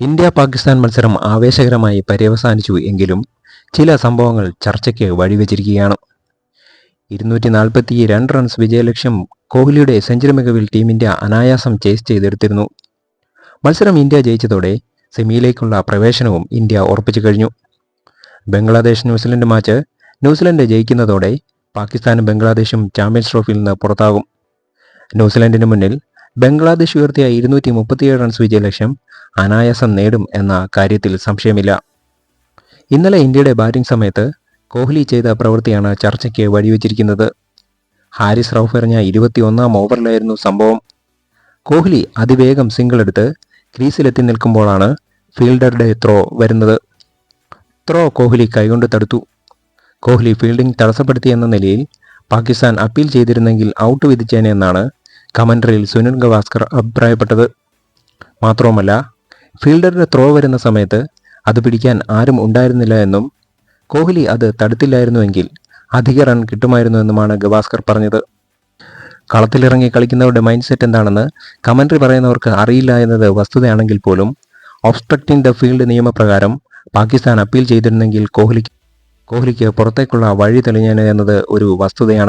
India Pakistan മത്സരം ആവേശകരമായി പര്യവസാനിച്ചു എങ്കിലും ചില സംഭവങ്ങൾ ചർച്ചയ്ക്ക് വഴിവെച്ചിരിക്കുകയാണ്. ഇരുന്നൂറ്റി നാൽപ്പത്തി രണ്ട് റൺസ് വിജയലക്ഷ്യം കോഹ്ലിയുടെ സെഞ്ചുറി മികവിൽ ടീം ഇന്ത്യ അനായാസം ചേസ് ചെയ്തെടുത്തിരുന്നു. മത്സരം ഇന്ത്യ ജയിച്ചതോടെ സെമിയിലേക്കുള്ള പ്രവേശനവും ഇന്ത്യ ഉറപ്പിച്ചു കഴിഞ്ഞു. Bangladesh New Zealand match New Zealand ജയിക്കുന്നതോടെ പാകിസ്ഥാനും ബംഗ്ലാദേശും ചാമ്പ്യൻസ് ട്രോഫിയിൽ നിന്ന് പുറത്താകും. ന്യൂസിലൻഡിന് മുന്നിൽ ബംഗ്ലാദേശ് ഉയർത്തിയ ഇരുന്നൂറ്റി മുപ്പത്തിയേഴ് റൺസ് വിജയലക്ഷ്യം അനായാസം നേടും എന്ന കാര്യത്തിൽ സംശയമില്ല. ഇന്നലെ ഇന്ത്യയുടെ ബാറ്റിംഗ് സമയത്ത് കോഹ്ലി ചെയ്ത പ്രവൃത്തിയാണ് ചർച്ചയ്ക്ക് വഴിവെച്ചിരിക്കുന്നത്. ഹാരിസ് റൌഫ് എറിഞ്ഞ ഇരുപത്തിയൊന്നാം ഓവറിലായിരുന്നു സംഭവം. കോഹ്ലി അതിവേഗം സിംഗിൾ എടുത്ത് ക്രീസിലെത്തി നിൽക്കുമ്പോഴാണ് ഫീൽഡറുടെ ത്രോ വരുന്നത്. ത്രോ കോഹ്ലി കൈകൊണ്ട് തടുത്തു. കോഹ്ലി ഫീൽഡിംഗ് തടസ്സപ്പെടുത്തിയെന്ന നിലയിൽ പാകിസ്ഥാൻ അപ്പീൽ ചെയ്തിരുന്നെങ്കിൽ ഔട്ട് വിധിച്ചേനെ കമന്ററിയിൽ സുനിൽ ഗവാസ്കർ അഭിപ്രായപ്പെട്ടത് മാത്രവുമല്ല ഫീൽഡറുടെ ത്രോ വരുന്ന സമയത്ത് അത് പിടിക്കാൻ ആരും ഉണ്ടായിരുന്നില്ല എന്നും കോഹ്ലി അത് തടുത്തില്ലായിരുന്നുവെങ്കിൽ അധിക റൺ കിട്ടുമായിരുന്നു എന്നുമാണ് ഗവാസ്കർ പറഞ്ഞത്. കളത്തിലിറങ്ങി കളിക്കുന്നവരുടെ മൈൻഡ് സെറ്റ് എന്താണെന്ന് കമൻട്രി പറയുന്നവർക്ക് അറിയില്ല എന്നത് വസ്തുതയാണെങ്കിൽ പോലും ഒബ്സ്ട്രക്റ്റിംഗ് ദ ഫീൽഡ് നിയമപ്രകാരം പാകിസ്ഥാൻ അപ്പീൽ ചെയ്തിരുന്നെങ്കിൽ കോഹ്ലിക്ക് കോഹ്ലിക്ക് പുറത്തേക്കുള്ള വഴി തെളിഞ്ഞേനെ എന്നത് ഒരു വസ്തുതയാണ്.